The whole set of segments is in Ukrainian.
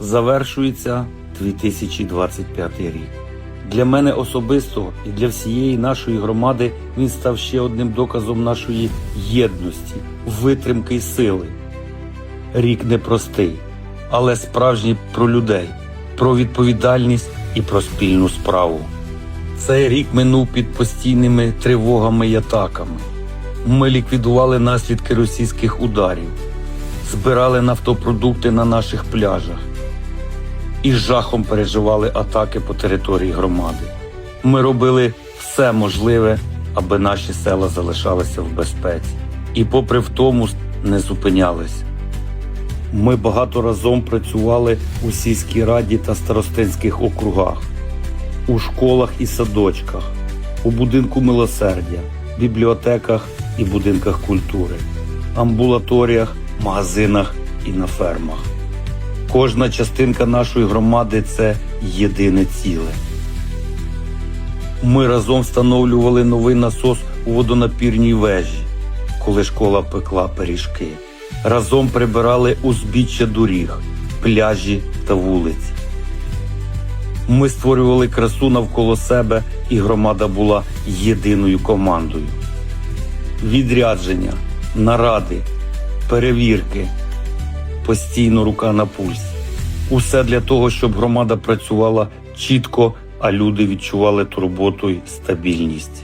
Завершується 2025 рік. Для мене особисто і для всієї нашої громади він став ще одним доказом нашої єдності, витримки й сили. Рік непростий, але справжній про людей, про відповідальність і про спільну справу. Цей рік минув під постійними тривогами й атаками. Ми ліквідували наслідки російських ударів, збирали нафтопродукти на наших пляжах і жахом переживали атаки по території громади. Ми робили все можливе, аби наші села залишалися в безпеці. І, попри втому, не зупинялися. Ми багато разом працювали у сільській раді та старостинських округах, у школах і садочках, у будинку милосердя, бібліотеках і будинках культури, амбулаторіях, магазинах і на фермах. Кожна частинка нашої громади це єдине ціле. Ми разом встановлювали новий насос у водонапірній вежі, коли школа пекла пиріжки. Разом прибирали узбіччя доріг, пляжі та вулиці. Ми створювали красу навколо себе, і громада була єдиною командою. Відрядження, наради, перевірки, постійно рука на пульсі. Усе для того, щоб громада працювала чітко, а люди відчували турботу й стабільність.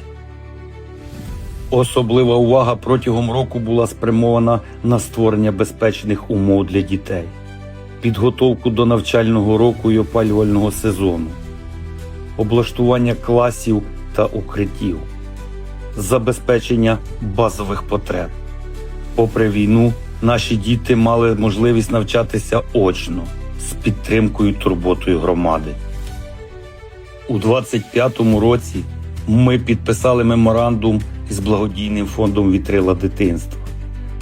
Особлива увага протягом року була спрямована на створення безпечних умов для дітей, підготовку до навчального року і опалювального сезону, облаштування класів та укриттів, забезпечення базових потреб. Попри війну, наші діти мали можливість навчатися очно з підтримкою турботою громади. У 25-му році ми підписали меморандум з благодійним фондом Вітрила дитинства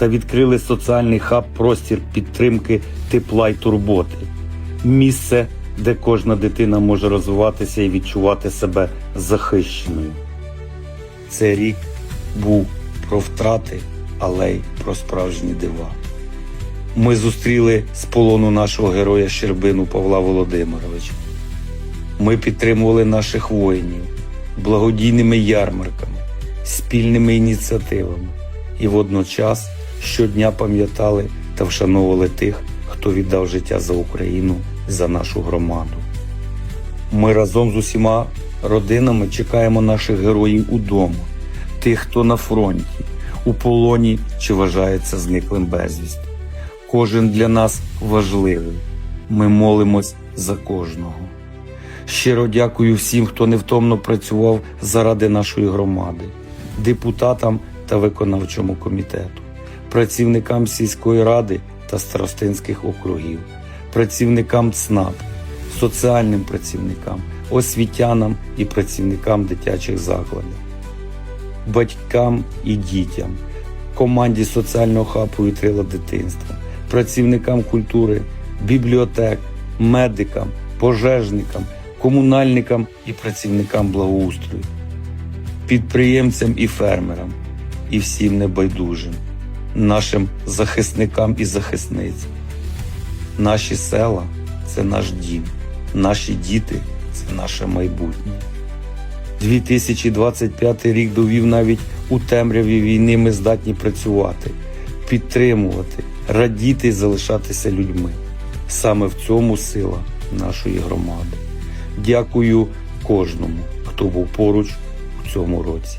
та відкрили соціальний хаб простір підтримки тепла й турботи, місце, де кожна дитина може розвиватися і відчувати себе захищеною. Цей рік був про втрати, але й про справжні дива. Ми зустріли з полону нашого героя Щербину Павла Володимировича. Ми підтримували наших воїнів благодійними ярмарками, спільними ініціативами і водночас щодня пам'ятали та вшановували тих, хто віддав життя за Україну, за нашу громаду. Ми разом з усіма родинами чекаємо наших героїв удома, тих, хто на фронті, у полоні чи вважається зниклим безвісти. Кожен для нас важливий. Ми молимось за кожного. Щиро дякую всім, хто невтомно працював заради нашої громади, депутатам та виконавчому комітету, працівникам сільської ради та старостинських округів, працівникам ЦНАП, соціальним працівникам, освітянам і працівникам дитячих закладів, батькам і дітям, команді соціального хабу і трила дитинства, працівникам культури, бібліотек, медикам, пожежникам, комунальникам і працівникам благоустрою, підприємцям і фермерам, і всім небайдужим, нашим захисникам і захисницям. Наші села це наш дім, наші діти це наше майбутнє. 2025 рік довів навіть у темряві війни ми здатні працювати, підтримувати, радіти і залишатися людьми. Саме в цьому сила нашої громади. Дякую кожному, хто був поруч у цьому році.